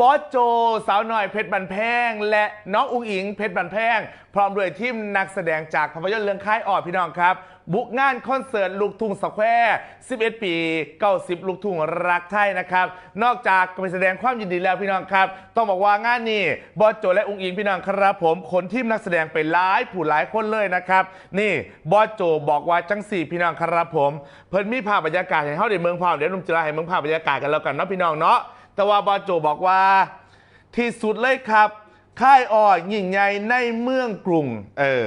บอสโจ สาวหน่อยเพชรบันแพง และน้องอุ๋งอิงเพชรบันแพง พร้อมด้วยทีมนักแสดงจากภาพยนตร์เรื่องค่ายออดพี่น้องครับ บุกงานคอนเสิร์ตลูกทุ่งสแควร์11 ปี 90 ลูกทุ่งรักไทยนะครับ นอกจากไปแสดงความยินดีแล้วพี่น้องครับ ต้องบอกว่างานนี้บอสโจและอุ๋งอิงพี่น้องครับผมขนทีมนักแสดงไปหลายผู้หลายคนเลยนะครับ นี่บอสโจบอกว่าจังสี่พี่น้องครับผม เพิ่นมีภาพบรรยากาศให้เฮาได้เมืองภาพเดี๋ยวนุ่มจิราให้เมืองภาพบรรยากาศกันแล้วกันเนาะพี่น้องเนาะ แต่ว่าบอโจบอกว่า ที่สุดเลยครับ ค่ายอ้อยยิ่งใหญ่ในเมืองกรุง เออ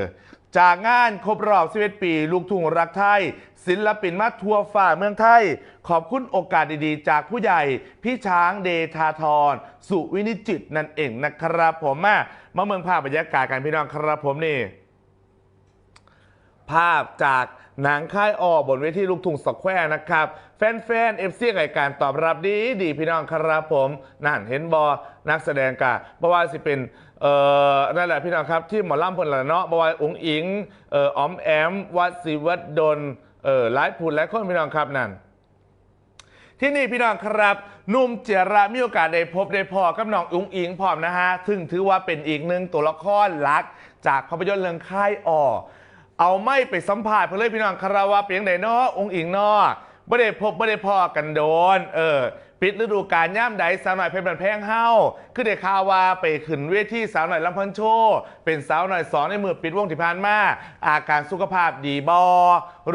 จากงานครบรอบ11ปี ลูกทุ่งรักไทย ศิลปินมาทัวร์ฝ่าเมืองไทย ขอบคุณโอกาสดีๆ จากผู้ใหญ่ พี่ช้างเดทาทร สุวินิจจิตนั่นเองนะครับผมมามาเมืองภาพบรรยากาศกันพี่น้องครับผมนี่ ภาพจาก หนังค่ายออบนเวทีลูกทุ่งสแควร์นะครับ แฟนๆเอฟซีรายการตอบรับดีดีพี่น้องครับผม นั่นเห็นบอนักแสดงกะบว่าสิเป็นเอ่อนั่นแหละพี่น้องครับ ที่หมอล่ำพนละเนาะบว่าองค์อิงเอ่ออมแอม วัดศิวัดดลเอ่อหลายพูดหลายคนพี่น้องครับนั่นที่นี่พี่น้องครับหนุ่มเจระมีโอกาสได้พบได้พอกับน้องอุ้งอิงพร้อมนะฮะซึ่งถือว่าเป็นอีกหนึ่งตัวละครหลัก จากภาพยนตร์เรื่องค่ายออ เอาไม่ไปสัมภาษณ์เพื่อเลยพี่น้องคาราวาเปียงไดเนาะองค์อิงเนาะบ่ได้พบบ่ได้พอกันโดน เออ ปิดฤดูกาลย่ำใดสาวหน่อยเพชรบันแพงเฮาคือได้ข่าวว่าไปขึ้นเวทีสาวหน่อยลำพันโช เป็นสาวหน่อยสอนในมือปิดวงที่ผ่านมา อาการสุขภาพดีบอ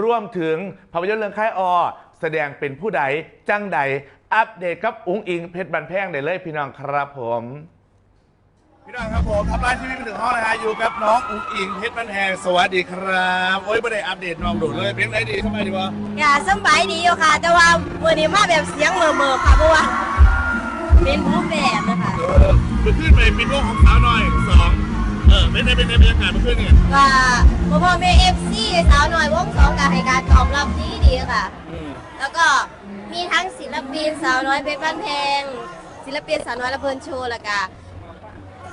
ร่วมถึงภาพยนตร์เรื่องค่ายออแสดงเป็นผู้ใด จังใด อัปเดตกับอุ้งอิงเพชรบันแพงได้เลยพี่น้องครับผม พี่น้องครับผมทำร้านที่นี่เป็นถึงห้องนะฮะอยู่กับน้องอุ้งอิงเพชรบันแพงสวัสดีครับโอ้ยไม่ได้อัปเดตน้องดูเลยเป็นไรดีทำไมดีวะอย่าสำบายดีอยู่ค่ะ แต่ว่าวันนี้มาแบบเสียงเมื่อๆค่ะเพราะว่าเป็นผู้แบบนะคะเออไปขึ้นไปปิดวงของสาวหน่อยสองเออเป็นในเป็นในบรรยากาศเมื่อคืนเนี่ยว่าพ่อพ่อแม่เอฟซีสาวหน่อยวงสองกับให้การตอบรับดีดีๆค่ะอืมแล้วก็มีทั้งศิลปินสาวน้อยเพชรบ้านแพงศิลปินสาวน้อยละเพลินโชว์แล้วก็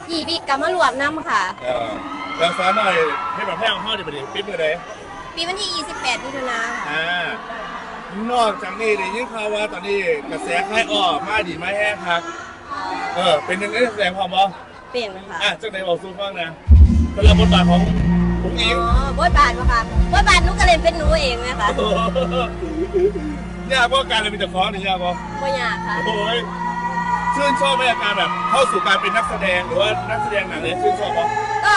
พี่บิ๊กกับมารวมน้ำค่ะ เออแล้วสาวหน่อยเพชรบันแพงของห้องดีไปดิปิดมือเลยปีวันที่ 28มิถุนาค่ะอ่านอกจากนี้ได้ยินข่าวว่าตอนนี้กระแสค่ายออกมาดีมาแห้งครับเออเป็นยังไงแสดงความบอเปลี่ยนนะคะอะจังไหนบอกสู้ฟังนะเป็นรับบทบาทของผมเองอ๋อบทบาทปะคะบทบาทหนุก็เล่นเป็นหนูเองนะคะยากว่าการเรียนเป็นเจ้าของนี่ยากป่ะบ่ยากค่ะโอ้ย ชื่นชอบบรรยากาศแบบเข้าสู่การเป็นนักแสดงหรือว่านักแสดงหนังเนี่ยชื่นชอบป่ะก็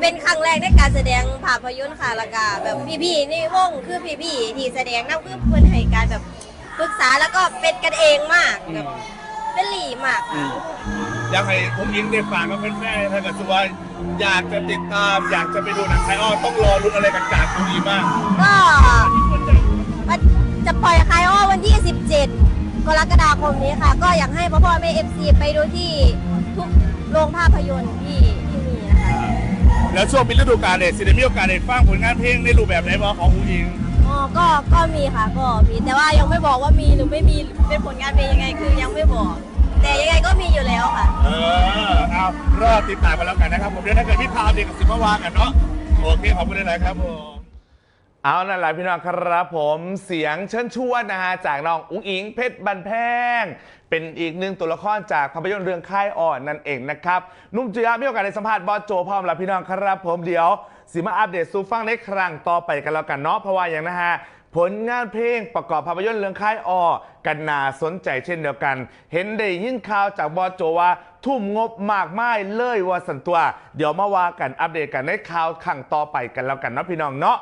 เป็นครั้งแรกในการแสดงภาพยนตร์ค่ะแล้วก็แบบพี่ๆในวงคือพี่ๆที่แสดงนั่นคือเพื่อนให้การแบบปรึกษาแล้วก็เป็นกันเองมากแบบเป็นหลีมากค่ะอยากให้ผมอิงได้ฝากกับแฟนๆถ้าเกิดสมมุติว่าอยากจะติดตามอยากจะไปดูหนังไทยอ้อต้องรอรุ้นอะไรกันจากคุณอีมากก็มันจะปล่อยคลายอ้อวันที่ 17 กรกฎาคมนี้ค่ะ ก็อยากให้พ่อพ่อแม่เอฟซีไปดูที่ทุกโรงภาพยนตร์ที่ที่มีนะคะแล้วช่วงเป็นฤดูกาลเนี่ยสิได้มีโอกาสได้ฟังผลงานเพลงในรูปแบบไหนบ้างของคุณอิงอ๋อก็ก็มีค่ะก็มีแต่ว่ายังไม่บอกว่ามีหรือไม่มีเป็นผลงานเป็นยังไงคือยังไม่บอก แต่ยังไงก็มีอยู่แล้วค่ะ เออเอารอติดตามกันแล้วกันนะครับผมเดี๋ยวถ้าเกิดพี่พาวเด็กกับสิบมาวากันเนาะโอเคขอบคุณหลายๆครับผม เอานั่นแหละพี่น้องครับผมเสียงเชิญชวนนะฮะจากน้องอุ้งอิงเพชรบันแพง เป็นอีกหนึ่งตัวละครจากภาพยนตร์เรื่องค่ายอ่อนนั่นเองนะครับนุ่มจียมีโอกาสได้สัมภาษณ์บอสโจพร้อมแล้วพี่น้องครับผมเดี๋ยวสิมาอัปเดตสู่ฟังในครั้งต่อไปกันแล้วกันเนาะเพราะว่าอย่างนะฮะผลงานเพลงประกอบภาพยนตร์เรื่องค่ายออกันนาสนใจเช่นเดียวกัน เห็นได้ยินข่าวจากบอสโจว่า ทุ่มงบมากมายเลยว่าสันตัว เดี๋ยวมาว่ากันอัปเดตกันในข่าวขังต่อไปกันแล้วกันเนาะพี่น้องเนาะ